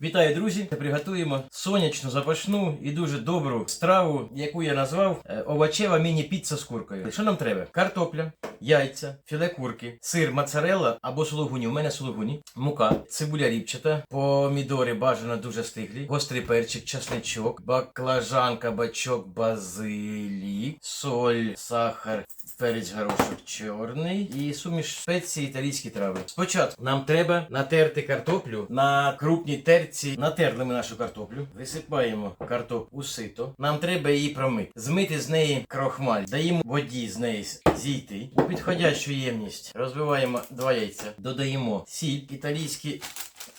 Вітаю, друзі! Приготуємо сонячну запашну і дуже добру страву, яку я назвав е, овочева міні-піца з куркою. Що нам треба? Картопля, яйця, філе курки, сир, моцарелла або сулугуні. У мене сулугуні, мука, цибуля ріпчата, помідори бажано дуже стиглі, гострий перчик, часничок, баклажан, кабачок, базилік, соль, сахар, перець горошок чорний і суміш спеції італійські трави. Спочатку нам треба натерти картоплю на крупній терці. Натерли ми нашу картоплю, висипаємо картоплю у сито. Нам треба її промити. Змити з неї крохмаль, даємо воді з неї зійти. У підходящу ємність розбиваємо два яйця, додаємо сіль, італійські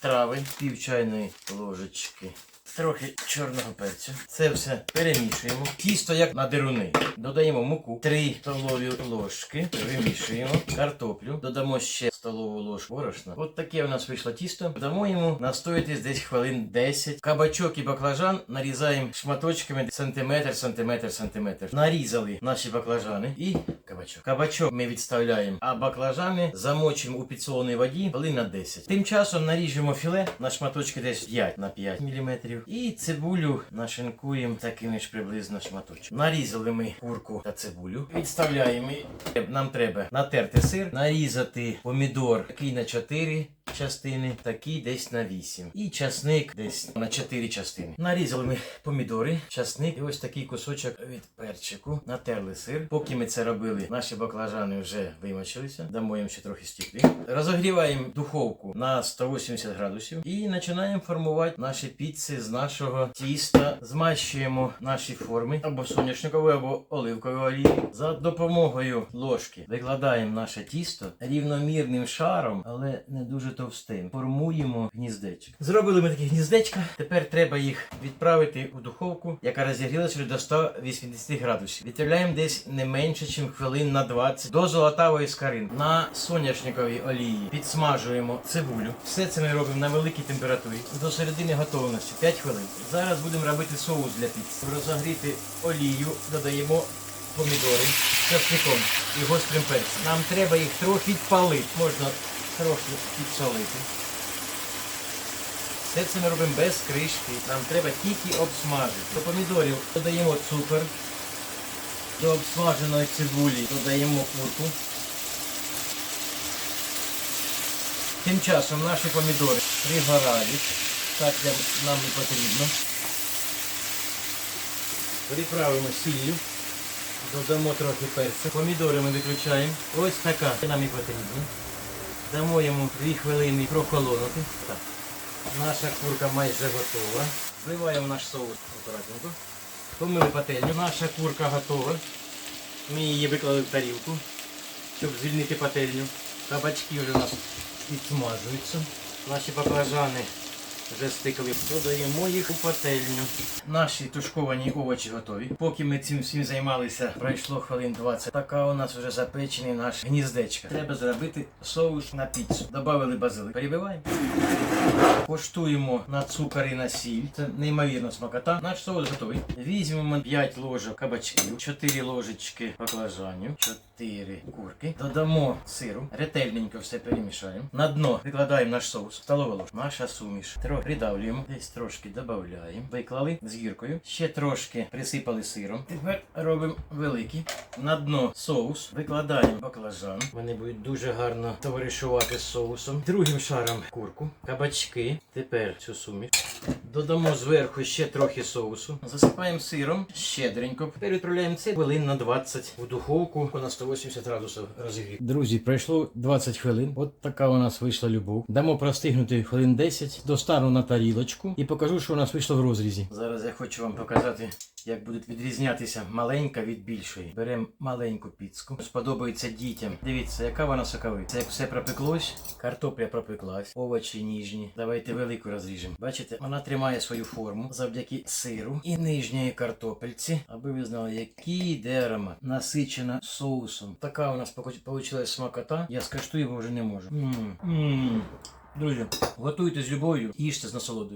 трави, пів чайної ложечки. Трохи чорного перцю. Це все перемішуємо. Тісто як на деруни. Додаємо муку, 3 столові ложки. Вимішуємо картоплю. Додамо ще столову ложку борошна. От таке у нас вийшло тісто. Дамо йому настоятись десь хвилин 10. Кабачок і баклажан нарізаємо шматочками сантиметр, сантиметр, сантиметр. Нарізали наші баклажани і кабачок. Кабачок ми відставляємо, а баклажани замочимо у підсоленій воді хвилин на 10. Тим часом наріжемо філе на шматочки десь 5 на 5 мм. І цибулю нашинкуємо такими ж приблизно шматочками. Нарізали ми курку та цибулю. Відставляємо. Нам треба натерти сир, нарізати помідор такий на 4 частини, такий десь на 8. І часник десь на 4 частини. Нарізали ми помідори, часник і ось такий кусочок від перчику. Натерли сир. Поки ми це робили, наші баклажани вже вимочилися. Дамо їм ще трохи стікли. Розогріваємо духовку на 180 градусів і починаємо формувати наші піци з нашого тіста. Змащуємо наші форми або соняшниковою, або оливковою олією. За допомогою ложки викладаємо наше тісто рівномірним шаром, але не дуже товстим. Формуємо гніздечко. Зробили ми такі гніздечка. Тепер треба їх відправити у духовку, яка розігрілася до 180 градусів. Відправляємо десь не менше, ніж хвилин на 20 до золотавої скаринки. На соняшниковій олії підсмажуємо цибулю. Все це ми робимо на великій температурі до середини готовності 5 хвилин. Зараз будемо робити соус для піци. Розогріти олію, додаємо помідори з часником і гострим перцем. Нам треба їх трохи підпалити. Можна трохи підсолити. Все це ми робимо без кришки. Нам треба тільки обсмажити. До помідорів додаємо цукор. До обсмаженої цибулі додаємо курку. Тим часом наші помідори пригорають. Так нам і потрібно. Приправимо сіллю. Додамо трохи перцю. Помідори ми виключаємо. Ось така нам і потрібно. Дамо йому 2 хвилини прохолонути. Так. Наша курка майже готова. Вливаємо наш соус акуратненько. Помили пательню. Наша курка готова. Ми її виклали в тарілку, щоб звільнити пательню. Кабачки вже у нас підсмажуються. Наші баклажани вже стикали. Додаємо їх у пательню. Наші тушковані овочі готові. Поки ми цим всім займалися, пройшло хвилин 20. Така у нас вже запечений наш гніздечка. Треба зробити соус на піцу. Добавили базилик. Перебиваємо. Поштуємо на цукор і на сіль. Це неймовірна смакота. Наш соус готовий. Візьмемо 5 ложок кабачків, 4 ложечки баклажанів, 4 курки. Додамо сиру. Ретельненько все перемішаємо. На дно викладаємо наш соус. Столова ложка. Наша суміш. Придавлюємо. Десь трошки додаємо. Виклали з гіркою. Ще трошки присипали сиром. Тепер робимо великий. На дно соус. Викладаємо баклажан. Вони будуть дуже гарно товаришувати з соусом. Другим шаром курку, кабачки. Тепер цю суміш. Додамо зверху ще трохи соусу. Засипаємо сиром щедренько. Тепер відправляємо це хвилин на 20 у духовку на 180 градусів розігрів. Друзі, пройшло 20 хвилин. От така у нас вийшла любов. Дамо простигнути хвилин 10. Достану на тарілочку і покажу, що у нас вийшло в розрізі. Зараз я хочу вам показати, як буде відрізнятися маленька від більшої. Беремо маленьку піцку. Сподобається дітям. Дивіться, яка вона соковита. Як все пропеклось, картопля пропеклась, овочі ніжні. Давайте велику розріжемо. Бачите, вона тримає свою форму завдяки сиру і нижньої картопельці, аби ви знали, який йде аромат. Насичена соусом. Така у нас вийшла смакота. Я скаштую, бо вже не можу. М-м-м. Друзі, готуйте з любов'ю, їжте з насолодою.